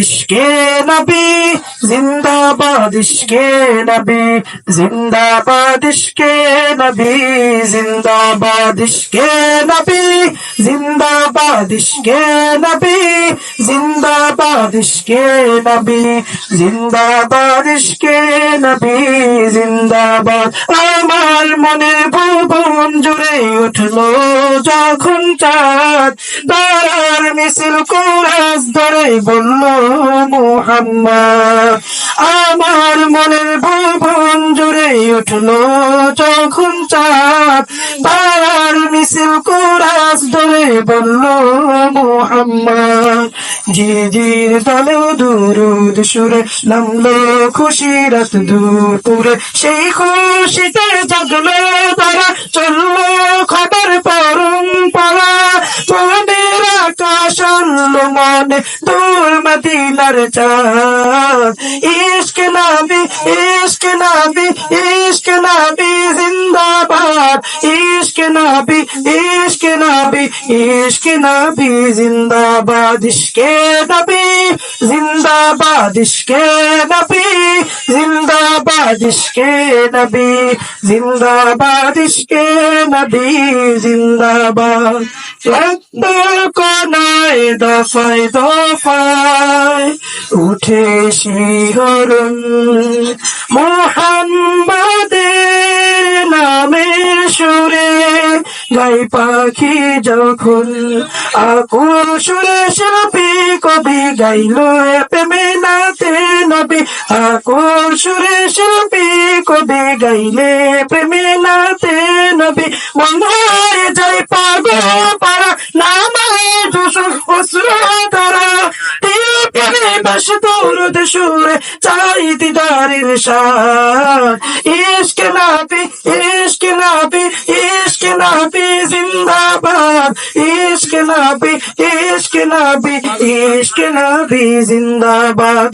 ইশকে নবী, জিন্দাবাদ ইশকে নবী, জিন্দাবাদ ইশকে নবী, জিন্দাবাদ ইশকে নবী, জিন্দাবাদ ইশকে নবী, জিন্দাবাদ ইশকে নবী, জিন্দাবাদ ইশকে নবী, জিন্দাবাদ। আমার মনের উঠল যখন চাঁদ। তারার মিছিল কোরাস ধরে বলল, মোহাম্মদ, আমার মনের ভুবন জুড়ে উঠল যখন চাঁদ। তারার মিছিল কোরাস ধরে বলল, মোহাম্মদ, জিজির তলেও দুরুদ সুরে নামলো খুশি রাত দুপুরে। সেই খুশিতে আনলো মনে দূর মদিনার চাঁদ ইশক নাবি ইশক নাবি ইশক নাবি জিন্দাবাদ ইশক নাবি ইশক নাবি ইশক নাবি জিন্দাবাদ ইশকে নবী জিন্দাবাদ ইশকে নবী জিন্দাবাদ ইশকে নবী জিন্দাবাদ ইশকে নবী জিন্দাবাদ রক্তের কোনায় দফায় দফায় উঠে শিহরণ মোহাম্মদের নামের সুরে গাই পাখি যখন আকুল সুরে শিল্পী কবি গাইল প্রেমে নাতে নবী আকুল সুরে শিল্পী কবি গাইলে প্রেমে নাতে নবী হয়ে যায় পাগল বাস দৌড় সুরে চাই দিদারের সার। ইশক নাবি ইশক নাবি ইশক নাবি জিন্দাবাদ। ইশকে নাপি ইশকে নাপি ইশকে নাপি জিন্দাবাদ।